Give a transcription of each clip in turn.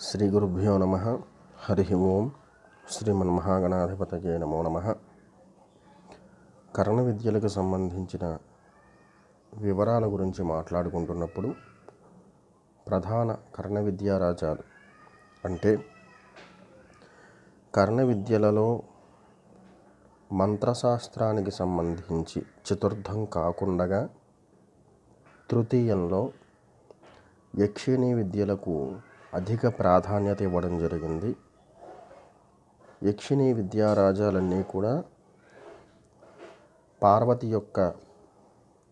శ్రీ గురుభ్యో నమ. హరి ఓం. శ్రీమన్మహాగణాధిపతయే నమో నమ. కర్ణ విద్యలకు సంబంధించిన వివరాల గురించి మాట్లాడుకుంటున్నప్పుడు ప్రధాన కర్ణ విద్యారాజాలు అంటే కర్ణ విద్యలలో మంత్రశాస్త్రానికి సంబంధించి చతుర్థం కాకుండా తృతీయంలో యక్షిణీ విద్యలకు అధిక ప్రాధాన్యత ఇవ్వడం జరిగింది. యక్షిణీ విద్యారాజాలన్నీ కూడా పార్వతి యొక్క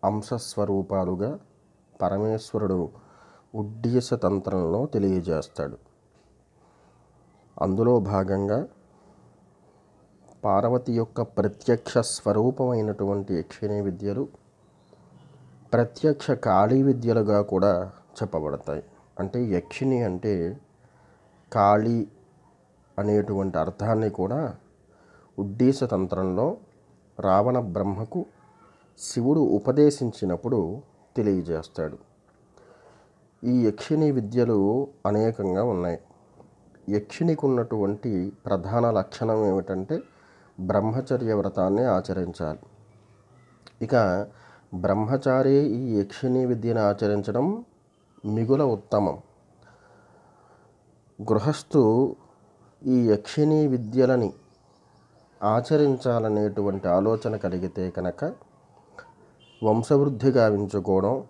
అంశస్వరూపాలుగా పరమేశ్వరుడు ఉడ్డీస తంత్రంలో తెలియజేస్తాడు. అందులో భాగంగా పార్వతి యొక్క ప్రత్యక్ష స్వరూపమైనటువంటి యక్షిణీ విద్యలు ప్రత్యక్ష కాళీ విద్యలుగా కూడా చెప్పబడతాయి. అంటే యక్షిణి అంటే కాళీ అనేటువంటి అర్థాన్ని కూడా ఉడ్డీస తంత్రంలో రావణ బ్రహ్మకు శివుడు ఉపదేశించినప్పుడు తెలియజేస్తాడు. ఈ యక్షిణి విద్యలు అనేకంగా ఉన్నాయి. యక్షిణికి ఉన్నటువంటి ప్రధాన లక్షణం ఏమిటంటే బ్రహ్మచర్య వ్రతాన్ని ఆచరించాలి. ఇక బ్రహ్మచారి ఈ యక్షిణి విద్యను ఆచరించడం మిగుల ఉత్తమం. గృహస్థు ఈ యక్షిణీ విద్యలని ఆచరించాలనేటువంటి ఆలోచన కలిగితే కనుక వంశవృద్ధి గావించుకోవడం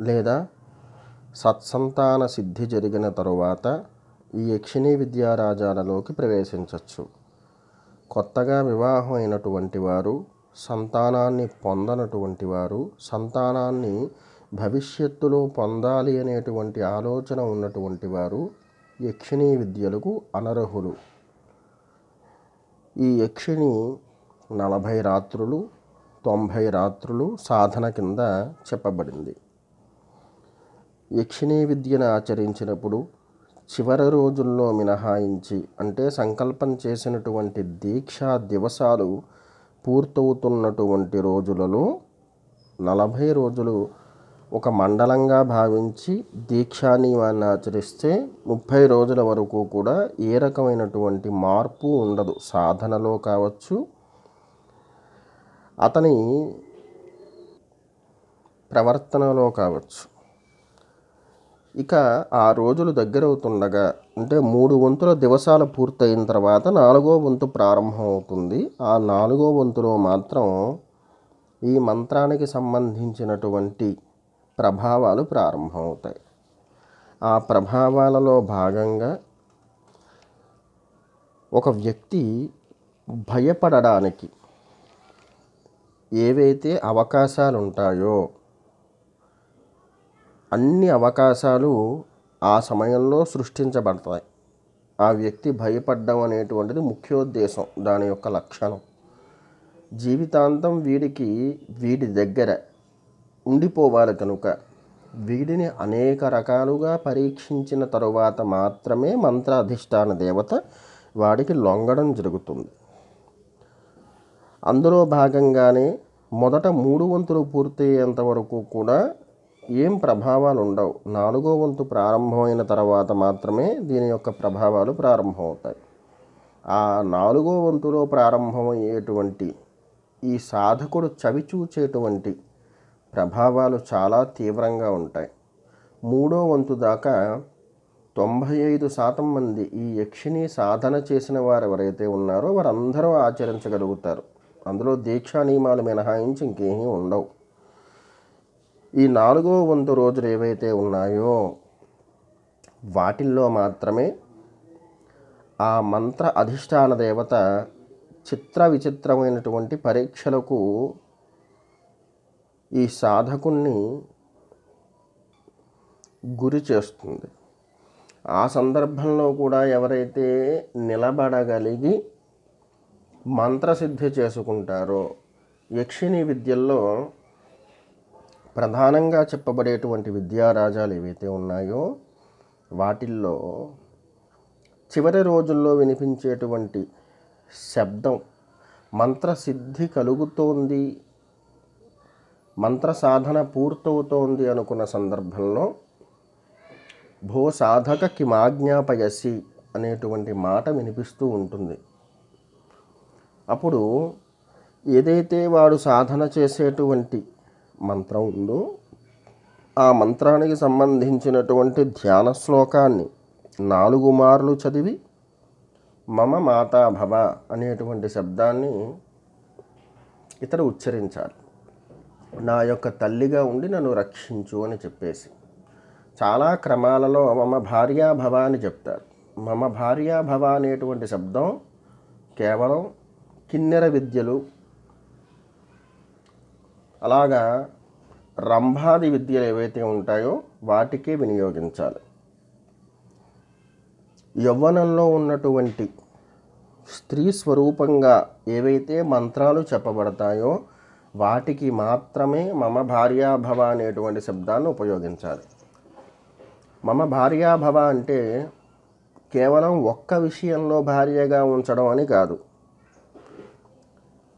లేదా సత్సంతాన సిద్ధి జరిగిన తరువాత ఈ యక్షిణీ విద్యారాజాలలోకి ప్రవేశించవచ్చు కొత్తగా వివాహం అయినటువంటి వారు సంతానాన్ని పొందనటువంటి వారు సంతానాన్ని భవిష్యత్తులో పొందాలి అనేటువంటి ఆలోచన ఉన్నటువంటి వారు యక్షిణీ విద్యలకు అనర్హులు. ఈ యక్షిణి నలభై రాత్రులు తొంభై రాత్రులు సాధన కింద చెప్పబడింది. యక్షిణీ విద్యను ఆచరించినప్పుడు చివరి రోజుల్లో మినహాయించి అంటే సంకల్పం చేసినటువంటి దీక్షా దివసాలు పూర్తవుతున్నటువంటి రోజులలో నలభై రోజులు ఒక మండలంగా భావించి దీక్షా నియమాన్ని ఆచరిస్తే ముప్పై రోజుల వరకు కూడా ఏ రకమైనటువంటి మార్పు ఉండదు. సాధనలో కావచ్చు. అతని ప్రవర్తనలో కావచ్చు. ఇక ఆ రోజులు దగ్గరవుతుండగా అంటే మూడు వంతుల దివసాలు పూర్తయిన తర్వాత నాలుగో వంతు ప్రారంభం అవుతుంది. ఆ నాలుగో వంతులో మాత్రం ఈ మంత్రానికి సంబంధించినటువంటి ప్రభావాలు ప్రారంభమవుతాయి. ఆ ప్రభావాలలో భాగంగా ఒక వ్యక్తి భయపడడానికి ఏవైతే అవకాశాలు ఉంటాయో అన్ని అవకాశాలు ఆ సమయంలో సృష్టించబడతాయి. ఆ వ్యక్తి భయపడడం అనేటువంటిది ముఖ్యోద్దేశం దాని యొక్క లక్షణం. జీవితాంతం వీడికి వీడి దగ్గర ఉండిపోవాలి కనుక వీడిని అనేక రకాలుగా పరీక్షించిన తరువాత మాత్రమే మంత్ర అధిష్టాన దేవత వాడికి లొంగడం జరుగుతుంది. అందులో భాగంగానే మొదట మూడు వంతులు పూర్తయ్యేంత వరకు కూడా ఏం ప్రభావాలు ఉండవు నాలుగో వంతు ప్రారంభమైన తర్వాత మాత్రమే దీని యొక్క ప్రభావాలు ప్రారంభమవుతాయి. ఆ నాలుగో వంతులో ప్రారంభమయ్యేటువంటి ఈ సాధకుడు చవిచూచేటువంటి ప్రభావాలు చాలా తీవ్రంగా ఉంటాయి. మూడో వంతు దాకా తొంభై ఐదు శాతం మంది ఈ యక్షిని సాధన చేసిన వారు ఎవరైతే ఉన్నారో వారందరూ ఆచరించగలుగుతారు. అందులో దీక్షా నియమాలు మినహాయించి ఇంకేమీ ఉండవు. ఈ నాలుగో వంతు రోజులు ఏవైతే ఉన్నాయో వాటిల్లో మాత్రమే ఆ మంత్ర అధిష్టాన దేవత చిత్ర విచిత్రమైనటువంటి పరీక్షలకు ఈ సాధకుణ్ణి గురి చేస్తుంది. ఆ సందర్భంలో కూడా ఎవరైతే నిలబడగలిగి మంత్రసిద్ధి చేసుకుంటారో యక్షిణి విద్యల్లో ప్రధానంగా చెప్పబడేటువంటి విద్యారాజాలు ఏవైతే ఉన్నాయో వాటిల్లో చివరి రోజుల్లో వినిపించేటువంటి శబ్దం మంత్రసిద్ధి కలుగుతోంది మంత్ర సాధన పూర్తవుతోంది అనుకున్న సందర్భంలో భో సాధక కిమాజ్ఞాపయసి అనేటువంటి మాట వినిపిస్తూ ఉంటుంది. అప్పుడు ఏదైతే వాడు సాధన చేసేటువంటి మంత్రం ఉందో ఆ మంత్రానికి సంబంధించినటువంటి ధ్యాన శ్లోకాన్ని నాలుగు మార్లు చదివి మమ మాతా భవ అనేటువంటి శబ్దాన్ని ఇతడు ఉచ్చరించాలి. నా యొక్క తల్లిగా ఉండి నన్ను రక్షించు అని చెప్పేసి. చాలా క్రమాలలో మమ భార్యాభవ అని చెప్తారు. మమ భార్యాభవ అనేటువంటి శబ్దం కేవలం కిన్నెర విద్యలు అలాగా రంభాది విద్యలు ఏవైతే ఉంటాయో వాటికే వినియోగించాలి. యవ్వనంలో ఉన్నటువంటి స్త్రీ స్వరూపంగా ఏవైతే మంత్రాలు చెప్పబడతాయో వాటికి మాత్రమే మమ భార్యాభవ అనేటువంటి శబ్దాన్ని ఉపయోగించాలి. మమ భార్యాభవ అంటే కేవలం ఒక్క విషయంలో భార్యగా ఉంచడం అని కాదు.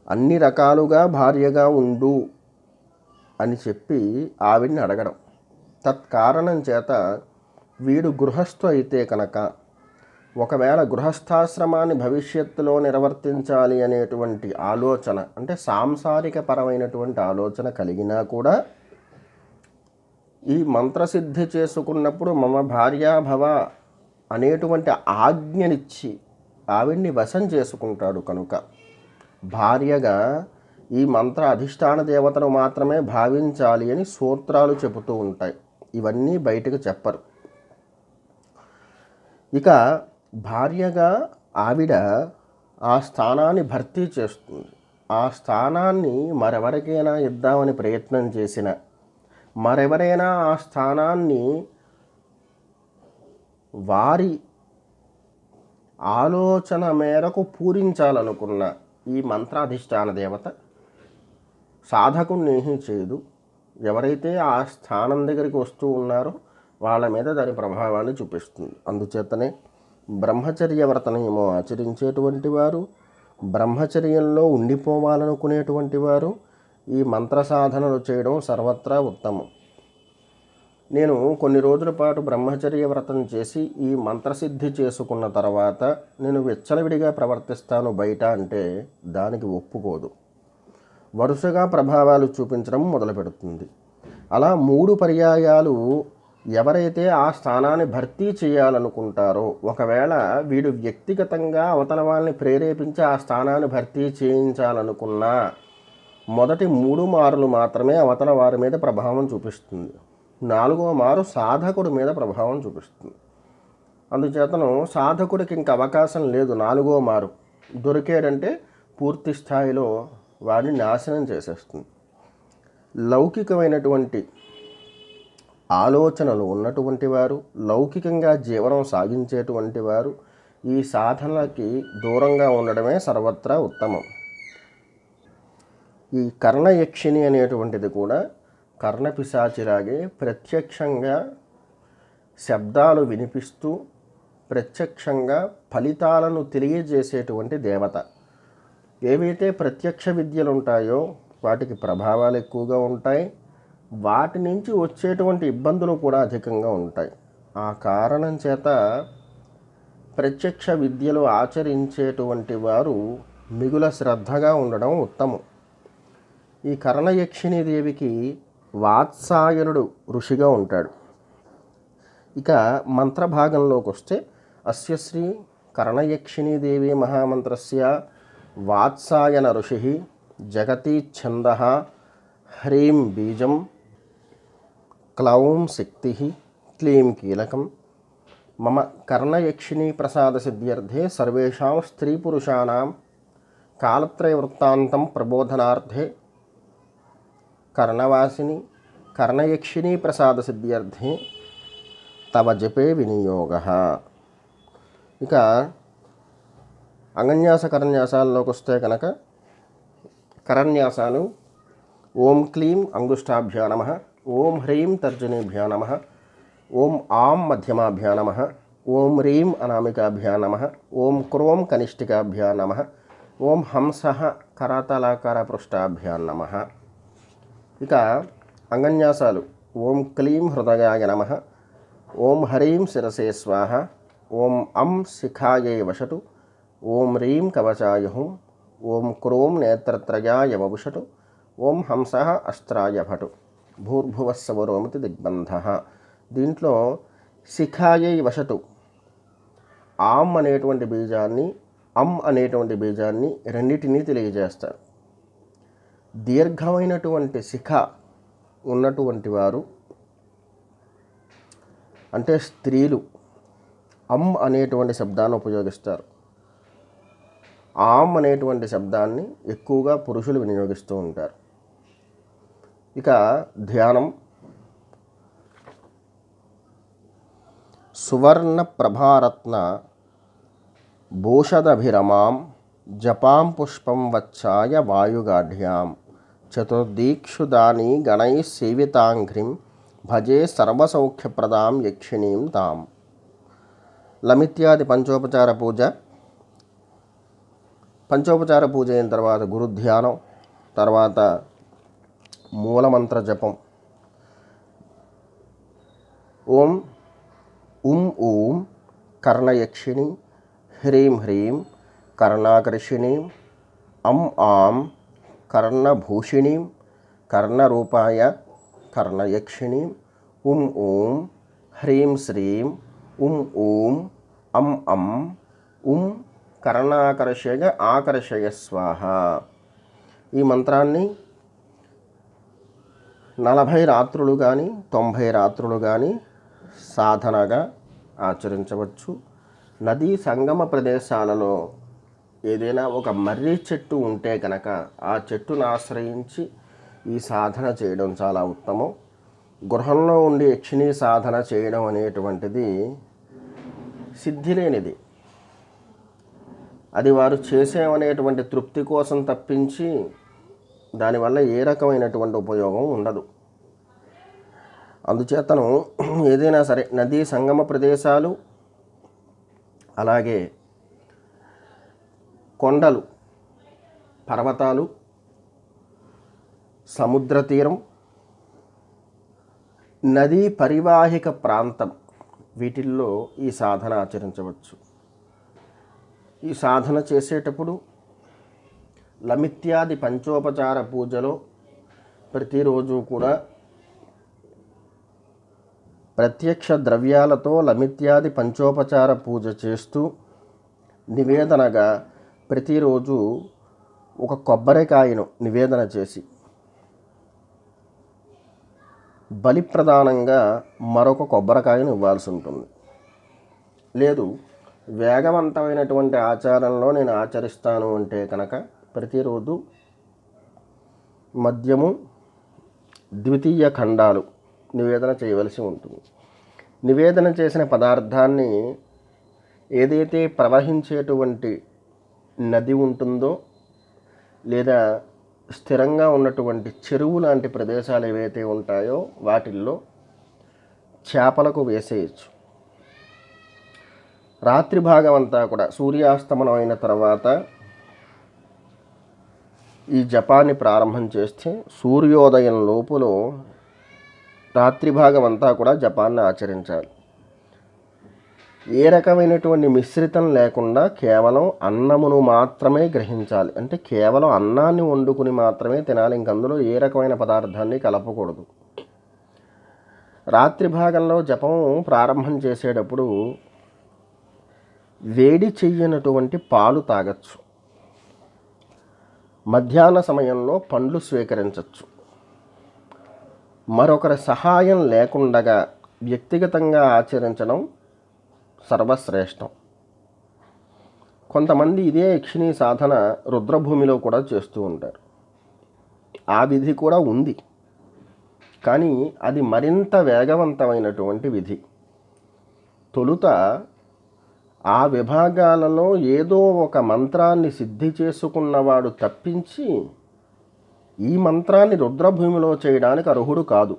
అన్ని రకాలుగా భార్యగా ఉండు అని చెప్పి ఆవిడ్ని అడగడం. తత్కారణం చేత వీడు గృహస్థు అయితే కనుక ఒకవేళ గృహస్థాశ్రమాన్ని భవిష్యత్తులో నిర్వర్తించాలి అనేటువంటి ఆలోచన అంటే సాంసారిక పరమైనటువంటి ఆలోచన కలిగినా కూడా ఈ మంత్రసిద్ధి చేసుకున్నప్పుడు మమ భార్యాభవ అనేటువంటి ఆజ్ఞనిచ్చి ఆవిడ్ని వశం చేసుకుంటాడు కనుక. భార్యగా ఈ మంత్ర అధిష్టాన దేవతను మాత్రమే భావించాలి అని సూత్రాలు చెబుతూ ఉంటాయి. ఇవన్నీ బయటకు చెప్పరు. ఇక భార్యగా ఆవిడ ఆ స్థానాన్ని భర్తీ చేస్తుంది. ఆ స్థానాన్ని మరెవరికైనా ఇద్దామని ప్రయత్నం చేసిన మరెవరైనా ఆ స్థానాన్ని వారి ఆలోచన మేరకు పూరించాలనుకున్న ఈ మంత్రాధిష్టాన దేవత సాధకుణ్ణి ఏమీ చేయదు ఎవరైతే ఆ స్థానం దగ్గరికి వస్తూ ఉన్నారో వాళ్ళ మీద దాని ప్రభావాన్ని చూపిస్తుంది. అందుచేతనే బ్రహ్మచర్య వ్రతనేమో ఆచరించేటువంటి వారు బ్రహ్మచర్యంలో ఉండిపోవాలనుకునేటువంటి వారు ఈ మంత్ర సాధనలు చేయడం సర్వత్రా ఉత్తమం. నేను కొన్ని రోజుల పాటు బ్రహ్మచర్య వ్రతం చేసి ఈ మంత్రసిద్ధి చేసుకున్న తర్వాత నేను విచ్చలవిడిగా ప్రవర్తిస్తాను బయట అంటే దానికి ఒప్పుకోదు. వరుసగా ప్రభావాలు చూపించడం మొదలుపెడుతుంది. అలా మూడు పర్యాయాలు ఎవరైతే ఆ స్థానాన్ని భర్తీ చేయాలనుకుంటారో ఒకవేళ వీడు వ్యక్తిగతంగా అవతల వాళ్ళని ప్రేరేపించి ఆ స్థానాన్ని భర్తీ చేయించాలనుకున్నా మొదటి మూడు మారులు మాత్రమే అవతల వారి మీద ప్రభావం చూపిస్తుంది. నాలుగవ మారు సాధకుడి మీద ప్రభావం చూపిస్తుంది. అందుచేతను సాధకుడికి ఇంక అవకాశం లేదు నాలుగో మారు. దొరికాడంటే పూర్తి స్థాయిలో వాడిని నాశనం చేసేస్తుంది. లౌకికమైనటువంటి ఆలోచనలు ఉన్నటువంటి వారు లౌకికంగా జీవనం సాగించేటువంటి వారు ఈ సాధనలకి దూరంగా ఉండడమే సర్వత్రా ఉత్తమం. ఈ కర్ణయక్షిణి అనేటువంటిది కూడా కర్ణపిశాచిలాగే ప్రత్యక్షంగా శబ్దాలు వినిపిస్తూ ప్రత్యక్షంగా ఫలితాలను తెలియజేసేటువంటి దేవత. ఏవైతే ప్రత్యక్ష విద్యలు ఉంటాయో వాటికి ప్రభావాలు ఎక్కువగా ఉంటాయి. వాటి నుంచి వచ్చేటువంటి ఇబ్బందులు కూడా అధికంగా ఉంటాయి. ఆ కారణం చేత ప్రత్యక్ష విద్యలు ఆచరించేటువంటి వారు మిగుల శ్రద్ధగా ఉండడం ఉత్తమం. ఈ కరణయక్షిణీ దేవికి వాత్సాయనుడు ఋషిగా ఉంటాడు. ఇక మంత్రభాగంలోకి వస్తే అస్య శ్రీ దేవి మహామంత్రస్య వాత్సాయన ఋషి జగతి ఛంద హ్రీం బీజం క్లౌం శక్తి క్లీం కీలకం మమ కర్ణయక్షిణీ ప్రసాద సిద్ధ్యర్థే సర్వేషాం స్త్రీ పురుషాణం కాలత్రయ వృత్తాంతం ప్రబోధనార్థే కర్ణవాసిని కర్ణయక్షిణీ ప్రసాద సిద్ధ్యర్థే తవ జపే వినియోగ. ఇక అంగన్యాస కరన్యాసాల్లోకి వస్తే కనుక కరన్యాసాలు ఓం క్లీం అంగుష్టాభ్యా నమ. ఓం హ్రీం తర్జనీభ్యా నమ ఓం ఆం మధ్యమాభ్యా నమ ఓం హ్రీం అనామికాభ్యా నమ ఓం క్రోం కనిష్ఠికాభ్యా నమ ఓం హంస కరతలాకర పృష్టాభ్యా నమ ఇక అంగన్యాసాలు ఓం క్లీం హృదయాయ నమ ఓం హరీం శిరసే స్వాహ ఓం అం శిఖాయై వషటు ఓం హ్రీం కవచాయ హుం ఓం క్రోం నేత్రత్రయాయ వపుషటు ఓం హంస అస్త్రాయ భటు భూర్భువస్సవరోమితి దిగ్బంధ. దీంట్లో శిఖాయై వశటు ఆమ్ అనేటువంటి బీజాన్ని అమ్ అనేటువంటి బీజాన్ని రెండింటినీ తెలియజేస్తారు. దీర్ఘమైనటువంటి శిఖ ఉన్నటువంటి వారు అంటే స్త్రీలు అమ్ అనేటువంటి శబ్దాన్ని ఉపయోగిస్తారు. ఆమ్ అనేటువంటి శబ్దాన్ని ఎక్కువగా పురుషులు వినియోగిస్తూ ఉంటారు. ఇక ధ్యానం. సువర్ణ ప్రభారత్న భూషదభిరమాం జపాం పుష్పం వచ్చాయ వాయుగాఢ్యాం చతుర్దీక్షుదాని గణై సేవితాంఘ్రిం భజే సర్వసౌఖ్యప్రదాం యక్షిణీం తాం. లమిత్యాది పంచోపచార పూజ. పంచోపచార పూజ అయిన తర్వాత గురుధ్యానం తర్వాత మూలమంత్ర జపం. ఓం ఉం ఊం కర్ణయక్షిణి హ్రీం హ్రీం కర్ణాకర్షిణీం అం ఆం కర్ణభూషిణీం కర్ణరూపాయ కర్ణయక్షిణీం ఉం ఊం హ్రీం శ్రీం ఉం ఊం అం అం ఉం కర్ణాకర్షయ ఆకర్షయ స్వాహ. ఈ మంత్రాన్ని నలభై రాత్రులు కానీ తొంభై రాత్రులు కానీ సాధనగా ఆచరించవచ్చు. నదీ సంగమ ప్రదేశాలలో ఏదైనా ఒక మర్రి చెట్టు ఉంటే కనుక ఆ చెట్టును ఆశ్రయించి ఈ సాధన చేయడం చాలా ఉత్తమం. గృహంలో ఉండి యక్షిణీ సాధన చేయడం అనేటువంటిది సిద్ధి లేనిది అది వారు చేసేమనేటువంటి తృప్తి కోసం తప్పించి దానివల్ల ఏ రకమైనటువంటి ఉపయోగం ఉండదు. అందుచేతను ఏదైనా సరే నదీ సంగమ ప్రదేశాలు అలాగే కొండలు పర్వతాలు సముద్ర తీరం నదీ పరివాహిక ప్రాంతం వీటిల్లో ఈ సాధన ఆచరించవచ్చు. ఈ సాధన చేసేటప్పుడు లమిత్యాది పంచోపచార పూజలో ప్రతిరోజు కూడా ప్రత్యక్ష ద్రవ్యాలతో లమిత్యాది పంచోపచార పూజ చేస్తూ నివేదనగా ప్రతిరోజు ఒక కొబ్బరికాయను నివేదన చేసి బలి ప్రధానంగా మరొక కొబ్బరికాయను ఇవ్వాల్సి ఉంటుంది. లేదు వేగవంతమైనటువంటి ఆచారంలో నేను ఆచరిస్తాను అంటే కనుక ప్రతిరోజు మద్యము ద్వితీయ ఖండాలు నివేదన చేయవలసి ఉంటుంది. నివేదన చేసిన పదార్థాన్ని ఏదైతే ప్రవహించేటువంటి నది ఉంటుందో లేదా స్థిరంగా ఉన్నటువంటి చెరువు లాంటి ప్రదేశాలు ఏవైతే ఉంటాయో వాటిల్లో చేపలకు వేసేయచ్చు. రాత్రి భాగం అంతా కూడా సూర్యాస్తమనం అయిన తర్వాత ఈ జపాన్ని ప్రారంభం చేస్తే సూర్యోదయం లోపులో రాత్రి భాగం అంతా కూడా జపాన్ని ఆచరించాలి. ఏ రకమైనటువంటి మిశ్రితం లేకుండా కేవలం అన్నమును మాత్రమే గ్రహించాలి. అంటే కేవలం అన్నాన్ని వండుకుని మాత్రమే తినాలి. ఇంకందులో ఏ రకమైన పదార్థాన్ని కలపకూడదు. రాత్రి భాగంలో జపం ప్రారంభం చేసేటప్పుడు వేడి చెయ్యనటువంటి పాలు తాగచ్చు. మధ్యాహ్న సమయంలో పండ్లు స్వీకరించవచ్చు మరొకరి సహాయం లేకుండగా వ్యక్తిగతంగా ఆచరించడం సర్వశ్రేష్టం. కొంతమంది ఇదే యక్షిణీ సాధన రుద్రభూమిలో కూడా చేస్తూ ఉంటారు. ఆ విధి కూడా ఉంది. కానీ అది మరింత వేగవంతమైనటువంటి విధి. తొలుత ఆ విభాగాలలో ఏదో ఒక మంత్రాన్ని సిద్ధి చేసుకున్నవాడు తప్పించి ఈ మంత్రాన్ని రుద్రభూమిలో చేయడానికి అర్హుడు కాదు.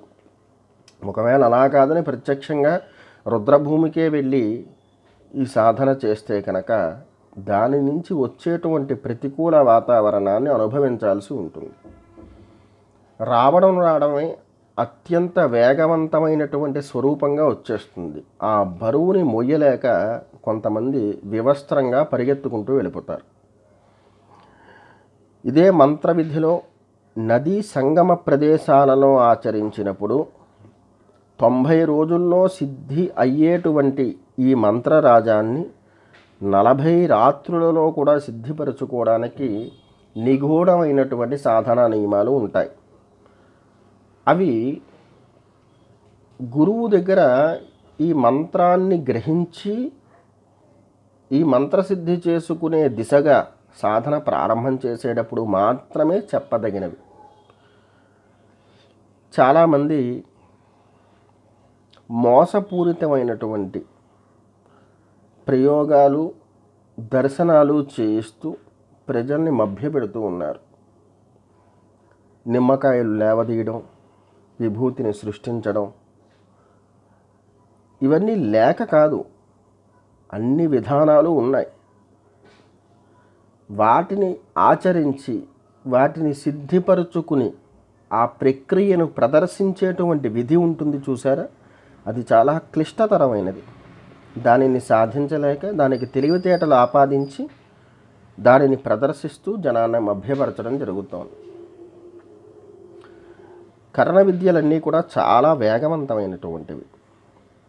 ఒకవేళ అలా కాదని ప్రత్యక్షంగా రుద్రభూమికే వెళ్ళి ఈ సాధన చేస్తే కనుక దాని నుంచి వచ్చేటువంటి ప్రతికూల వాతావరణాన్ని అనుభవించాల్సి ఉంటుంది. రావడం రావడమే అత్యంత వేగవంతమైనటువంటి స్వరూపంగా వచ్చేస్తుంది. ఆ బరువుని మొయ్యలేక కొంతమంది వివస్త్రంగా పరిగెత్తుకుంటూ వెళ్ళిపోతారు. ఇదే మంత్ర విధిలో నదీ సంగమ ప్రదేశాలలో ఆచరించినప్పుడు తొంభై రోజుల్లో సిద్ధి అయ్యేటువంటి ఈ మంత్రరాజాన్ని నలభై రాత్రులలో కూడా సిద్ధిపరచుకోవడానికి నిగూఢమైనటువంటి సాధనా నియమాలు ఉంటాయి. అవి గురువు దగ్గర ఈ మంత్రాన్ని గ్రహించి ఈ మంత్రసిద్ధి చేసుకునే దిశగా సాధన ప్రారంభం చేసేటప్పుడు మాత్రమే చెప్పదగినవి. చాలామంది మోసపూరితమైనటువంటి ప్రయోగాలు దర్శనాలు చేస్తూ ప్రజల్ని మభ్యపెడుతూ ఉన్నారు. నిమ్మకాయలు లేవదీయడం విభూతిని సృష్టించడం. ఇవన్నీ లేక కాదు అన్ని విధానాలు ఉన్నాయి. వాటిని ఆచరించి వాటిని సిద్ధిపరుచుకుని ఆ ప్రక్రియను ప్రదర్శించేటువంటి విధి ఉంటుంది చూసారా అది చాలా క్లిష్టతరమైనది. దానిని సాధించలేక దానికి తెలివితేటలు ఆపాదించి దానిని ప్రదర్శిస్తూ జనాన్ని మభ్యపరచడం జరుగుతోంది. కర్ణ విద్యలన్నీ కూడా చాలా వేగవంతమైనటువంటివి.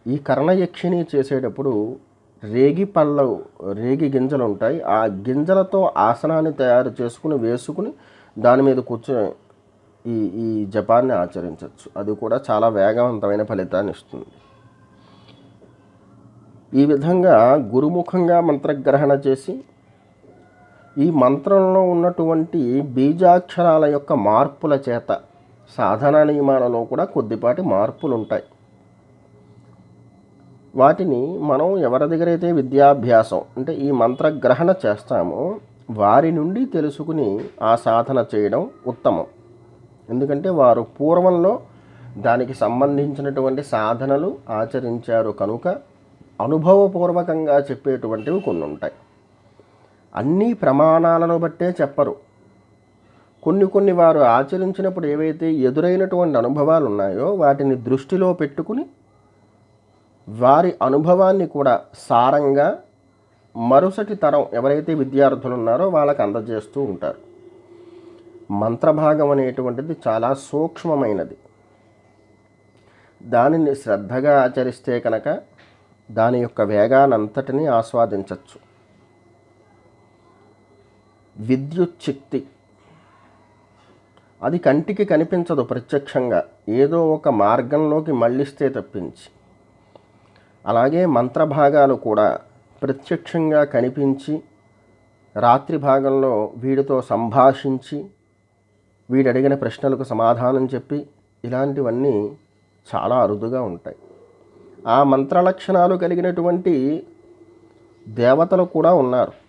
ఈ కర్ణయక్షిణి చేసేటప్పుడు రేగి పళ్ళ రేగి గింజలు ఉంటాయి ఆ గింజలతో ఆసనాన్ని తయారు చేసుకుని వేసుకుని దాని మీద కూర్చొని ఈ ఈ జపాన్ని ఆచరించవచ్చు అది కూడా చాలా వేగవంతమైన ఫలితాన్ని ఇస్తుంది. ఈ విధంగా గురుముఖంగా మంత్రగ్రహణ చేసి ఈ మంత్రంలో ఉన్నటువంటి బీజాక్షరాల యొక్క మార్పుల చేత సాధనా నియమాలలో కూడా కొద్దిపాటి మార్పులు ఉంటాయి వాటిని మనం ఎవరి దగ్గర అయితే విద్యాభ్యాసం అంటే ఈ మంత్రగ్రహణ చేస్తామో వారి నుండి తెలుసుకుని ఆ సాధన చేయడం ఉత్తమం. ఎందుకంటే వారు పూర్వంలో దానికి సంబంధించినటువంటి సాధనలు ఆచరించారు కనుక అనుభవపూర్వకంగా చెప్పేటువంటివి కొన్ని ఉంటాయి అన్ని ప్రమాణాలను బట్టే చెప్పరు. కొన్ని కొన్ని వారు ఆచరించినప్పుడు ఏవైతే ఎదురైనటువంటి అనుభవాలు ఉన్నాయో వాటిని దృష్టిలో పెట్టుకుని వారి అనుభవాన్ని కూడా సారంగా మరుసటి తరం ఎవరైతే విద్యార్థులు ఉన్నారో వాళ్ళకి అందజేస్తూ ఉంటారు. మంత్రభాగం అనేటువంటిది చాలా సూక్ష్మమైనది. దానిని శ్రద్ధగా ఆచరిస్తే కనుక దాని యొక్క వేగానంతటిని ఆస్వాదించవచ్చు విద్యుత్ శక్తి అది కంటికి కనిపించదు ప్రత్యక్షంగా. ఏదో ఒక మార్గంలోకి మళ్ళిస్తే తప్పించి. అలాగే మంత్రభాగాలు కూడా ప్రత్యక్షంగా కనిపించి రాత్రి భాగంలో వీడితో సంభాషించి వీడు అడిగిన ప్రశ్నలకు సమాధానం చెప్పి ఇలాంటివన్నీ చాలా అరుదుగా ఉంటాయి. ఆ మంత్ర లక్షణాలు కలిగినటువంటి దేవతలు కూడా ఉన్నారు.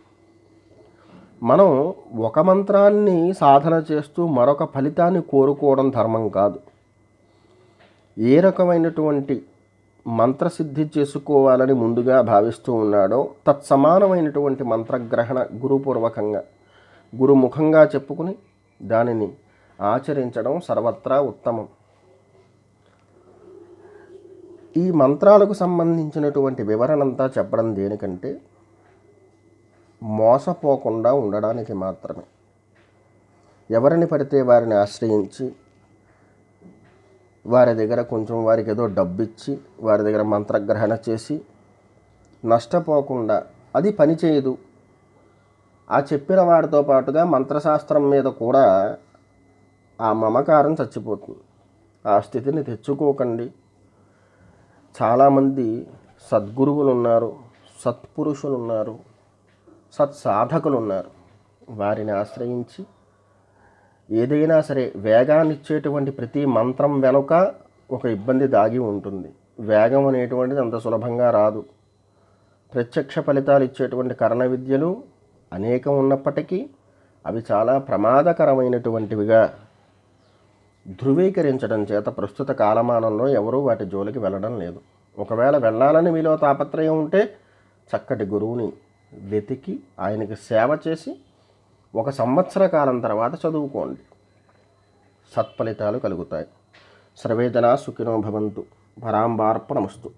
మనం ఒక మంత్రాన్ని సాధన చేస్తూ మరొక ఫలితాన్ని కోరుకోవడం ధర్మం కాదు. ఏ రకమైనటువంటి మంత్రసిద్ధి చేసుకోవాలని ముందుగా భావిస్తూ ఉన్నాడో తత్సమానమైనటువంటి మంత్రగ్రహణ గురుపూర్వకంగా గురుముఖంగా చెప్పుకుని దానిని ఆచరించడం సర్వత్రా ఉత్తమం. ఈ మంత్రాలకు సంబంధించినటువంటి వివరణంతా చెప్పడం దేనికంటే మోసపోకుండా ఉండడానికి మాత్రమే. ఎవరిని పడితే వారిని ఆశ్రయించి వారి దగ్గర కొంచెం వారికి ఏదో డబ్బు ఇచ్చి వారి దగ్గర మంత్రగ్రహణ చేసి నష్టపోకుండా అది పని చేయదు. ఆ చెప్పిన వాడితో పాటుగా మంత్రశాస్త్రం మీద కూడా ఆ మమకారం చచ్చిపోతుంది. ఆ స్థితిని తెచ్చుకోకండి. చాలామంది సద్గురువులు ఉన్నారు సత్పురుషులు ఉన్నారు సత్సాధకులు ఉన్నారు వారిని ఆశ్రయించి ఏదైనా సరే వేగాన్ని ఇచ్చేటువంటి ప్రతి మంత్రం వెనుక ఒక ఇబ్బంది దాగి ఉంటుంది. వేగం అనేటువంటిది అంత సులభంగా రాదు. ప్రత్యక్ష ఫలితాలు ఇచ్చేటువంటి కరణ విద్యలు అనేకం ఉన్నప్పటికీ అవి చాలా ప్రమాదకరమైనటువంటివిగా ధృవీకరించడం చేత ప్రస్తుత కాలమానంలో ఎవరూ వాటి జోలికి వెళ్ళడం లేదు. ఒకవేళ వెళ్ళాలని మీలో తాపత్రయం ఉంటే చక్కటి గురువుని వెతికి ఆయనకి సేవ చేసి ఒక సంవత్సర కాలం తర్వాత చదువుకోండి. సత్ఫలితాలు కలుగుతాయి. సర్వే జనా సుఖినో భవంతు. పరాంబార్పణమస్తు